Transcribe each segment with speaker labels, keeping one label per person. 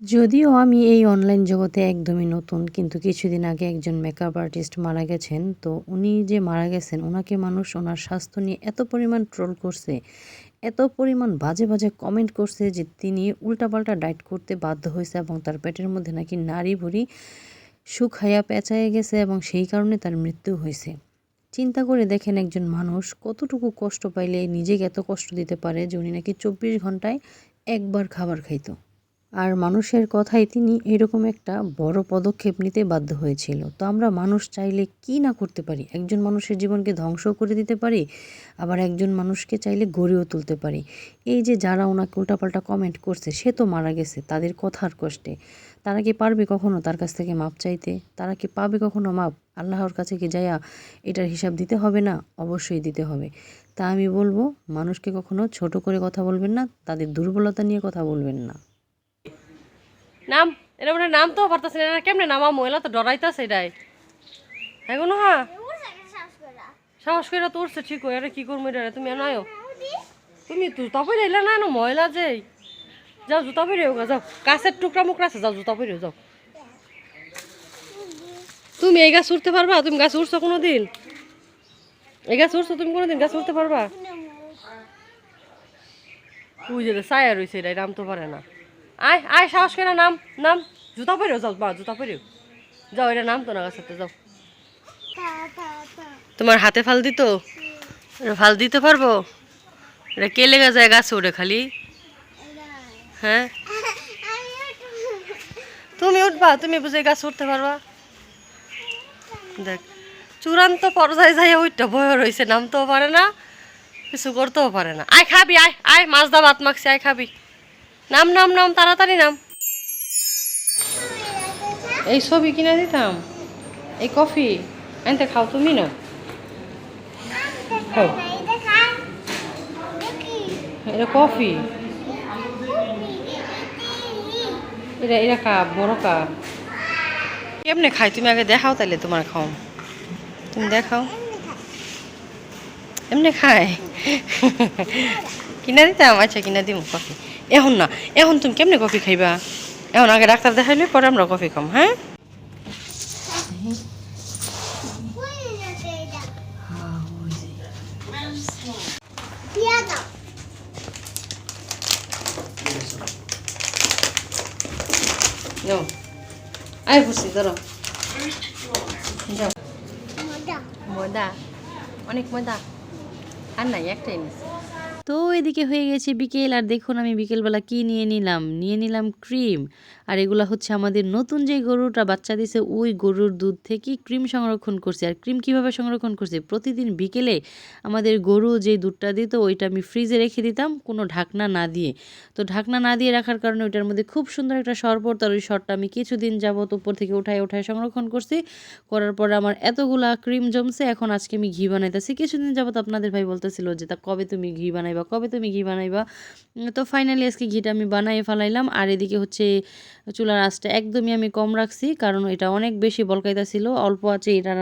Speaker 1: যদিও আমি এই অনলাইন জগতে একদমই নতুন, কিন্তু কিছুদিন আগে একজন মেকআপ আর্টিস্ট মারা গেছেন। তো উনি যে মারা গেছেন ওনাকে মানুষ ওনার স্বাস্থ্য নিয়ে এত পরিমাণ ট্রোল করছে, এত পরিমাণ বাজে বাজে কমেন্ট করছে যে তিনি উল্টাপাল্টা ডায়েট করতে বাধ্য হয়েছে এবং তার পেটের মধ্যে নাকি নারী ভুড়ি শুকাইয়া পেঁচাইয়া গেছে এবং সেই কারণে তার মৃত্যু হয়েছে। চিন্তা করে দেখেন একজন মানুষ কতটুকু কষ্ট পাইলে নিজেকে এত কষ্ট দিতে পারে যে উনি নাকি চব্বিশ ঘন্টায় একবার খাবার খাইতো। আর মানুষের কথায় তিনি এরকম একটা বড় পদক্ষেপ নিতে বাধ্য হয়েছিল। তো আমরা মানুষ চাইলে কি না করতে পারি? একজন মানুষের জীবনকে ধ্বংস করে দিতে পারি, আবার একজন মানুষকে চাইলে গড়েও তুলতে পারি। এই যে যারা ওনাকে উল্টাপাল্টা কমেন্ট করছে, সে তো মারা গেছে, তাদের কথার কষ্টে। তারা কি পারবে কখনো তার কাছ থেকে মাপ চাইতে? তারা কি পাবে কখনো মাপ? আল্লাহর কাছে কি যাইয়া এটার হিসাব দিতে হবে না? অবশ্যই দিতে হবে। তা আমি বলব, মানুষকে কখনো ছোট করে কথা বলবেন না, তাদের দুর্বলতা নিয়ে কথা বলবেন না।
Speaker 2: নাম এটা মানে নাম তো পারতাছে না কেমনে নামা? মহিলা তো ডরাইতাছে এটাই এগুলো হ্যাঁ সাহস করে তো উঠছে ঠিক এটা কি করব এটা তুমি আনায়ো তুমি জুতা পরে এলে না না মহিলা যে যাও জুতা পরে গা যাও। কাছের টুকরা মুকরা আছে যাও জুতা পরে যাও। তুমি এই গাছ উঠতে পারবা? তুমি গাছ উঠছো কোনো দিন এই গাছ উঠছো তুমি কোনো দিন গাছ উঠতে পারবা? ওই যে ছায়া রয়েছে এটাই নাম তো পারে না। আয় আয়, সাহস করে নাম নাম। জুতা পরেও যাও বা জুতা পরেও যাও, এটা নাম তো না গাছতে যাও। তোমার হাতে ফাল দিত? ফাল দিতে পারব? এটা কে লেগে যায় গাছে ওরে খালি? হ্যাঁ? তুমি উঠবা, তুমি বুঝে গাছ উঠতে পারবা। দেখ, চূড়ান্ত পর্যায়ে যাই ওইটা ভয় রয়েছে নামতেও পারে না, কিছু করতেও পারে না। আয় খাবি, আয় আয়, মাছ দা ভাত মাখছি, আয় খাবি। নাম নাম নাম, তাড়াতাড়ি নাম। এই ছবি কিনে দিতাম। এই কফি আনতে খাও তুমি না? এটা কফি। এটা এটা কাপ, বড় কাপ। কেমনে খাই? তুমি আগে দেখাও তাহলে তোমার খাও তুমি দেখাও। এমনি খায়? কিনা দিতাম? আচ্ছা কিনা দিব কফি। এখন না এখন তুমি কেমনে কফি খাইবা? এখন আগে ডাক্তার দেখাইলে পরে আমরা কফি খাম হ্যাঁ? আয় বসি ধরো। ময়দা। অনেক ময়দা? আর নাই একটাই নিস
Speaker 1: তো এদিকে হয়ে গেছে বিকেল, আর দেখুন আমি বিকেলবেলা কি নিয়ে নিলাম? নিয়ে নিলাম ক্রিম। আর এগুলা হচ্ছে আমাদের নতুন যে গরুটা বাচ্চা দিছে, ওই গরুর দুধ থেকে ক্রিম সংরক্ষণ করছি। আর ক্রিম কীভাবে সংরক্ষণ করছি? প্রতিদিন বিকেলে আমাদের গরু যে দুধটা দিত, ওইটা আমি ফ্রিজে রেখে দিতাম, কোনো ঢাকনা না দিয়ে। তো ঢাকনা না দিয়ে রাখার কারণে ওইটার মধ্যে খুব সুন্দর একটা পড়তো আর ওই সরটা আমি কিছুদিন যাবত উপর থেকে উঠায় উঠায় সংরক্ষণ করছি। করার পরে আমার এতগুলা ক্রিম জমছে, এখন আজকে আমি ঘি বানাইতেছি। কিছুদিন যাবত আপনাদের ভাই বলতেছিল যে, তা কবে তুমি ঘি বানাইবা? কবে তুমি ঘি বানাইবা? তো ফাইনালি আজকে ঘিটা আমি বানাই ফেলাইলাম। আর এদিকে হচ্ছে চুলার আঁচটা একদমই আমি কম রাখছি, কারণ এটা অনেক বেশি বলকাইতা ছিল। অল্প আছে এটা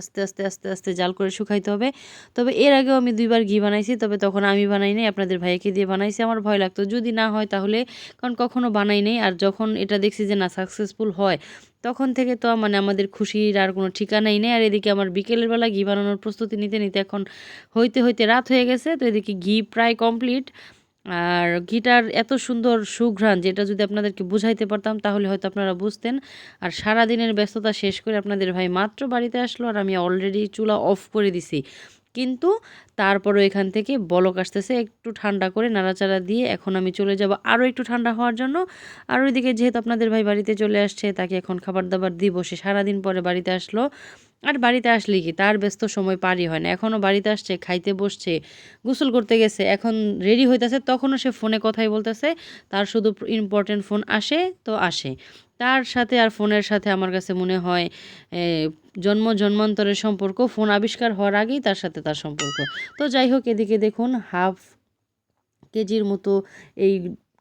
Speaker 1: আস্তে আস্তে আস্তে আস্তে জাল করে শুকাইতে হবে। তবে এর আগেও আমি দুইবার ঘি বানাইছি, তবে তখন আমি বানাই নাই, আপনাদের ভাইকে দিয়ে বানাইছি, আমার ভয় লাগতো। যদি না হয় তাহলে, কারণ কখনো বানাই নাই, আর যখন এটা দেখছি যে না সাকসেসফুল হয়, তখন থেকে তো মানে আমাদের খুশির আর কোনো ঠিকানাই নেই। আর এদিকে আমার বিকেলের বেলা ঘি বানানোর প্রস্তুতি নিতে নিতে এখন হইতে হইতে রাত হয়ে গেছে, তো এদিকে ঘি প্রায় কমপ্লিট আর গিটার এত সুন্দর সুঘ্রাণ যেটা যদি আপনাদেরকে বুঝাইতে পারতাম, তাহলে হয়তো আপনারা বুঝতেন। আর সারা দিনের ব্যস্ততা শেষ করে আপনাদের ভাই মাত্র বাড়িতে আসলো আর আমি অলরেডি চুলা অফ করে দিছি। কিন্তু তারপরও এখান থেকে বলক আসতেছে। একটু ঠান্ডা করে নাড়াচাড়া দিয়ে এখন আমি চলে যাব আরও একটু ঠান্ডা হওয়ার জন্য। আর ওইদিকে যেহেতু আপনাদের ভাই বাড়িতে চলে আসছে, তাকে এখন খাবার দাবার দিব। সে সারাদিন পরে বাড়িতে আসলো। আর বাড়িতে আসলে কি, তার ব্যস্ত সময় পারই হয় না। এখনও বাড়িতে আসছে, খাইতে বসছে, গোসল করতে গেছে, এখন রেডি হইতেছে, তখনও সে ফোনে কথাই বলতেছে। তার শুধু ইম্পর্টেন্ট ফোন আসে তো আসে। তার সাথে আর ফোনের সাথে আমার কাছে মনে হয় জন্ম, জন্মান্তরের সম্পর্ক, ফোন আবিষ্কার হওয়ার আগেই তার সাথে তার সম্পর্ক। তো যাই হোক, এদিকে দেখুন, হাফ কেজির মতো এই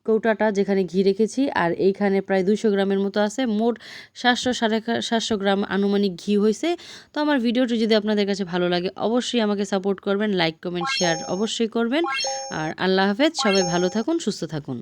Speaker 1: কৌটাটা যেখানে ঘি রেখেছি, আর এইখানে প্রায় দুইশো গ্রামের মতো আছে। মোট সাতশো সাড়ে সাতশো গ্রাম আনুমানিক ঘি হয়েছে তো আমার ভিডিওটি যদি আপনাদের কাছে ভালো লাগে, অবশ্যই আমাকে সাপোর্ট করবেন, লাইক, কমেন্ট, শেয়ার অবশ্যই করবেন। আর আল্লাহ হাফেজ, সবাই ভালো থাকুন, সুস্থ থাকুন।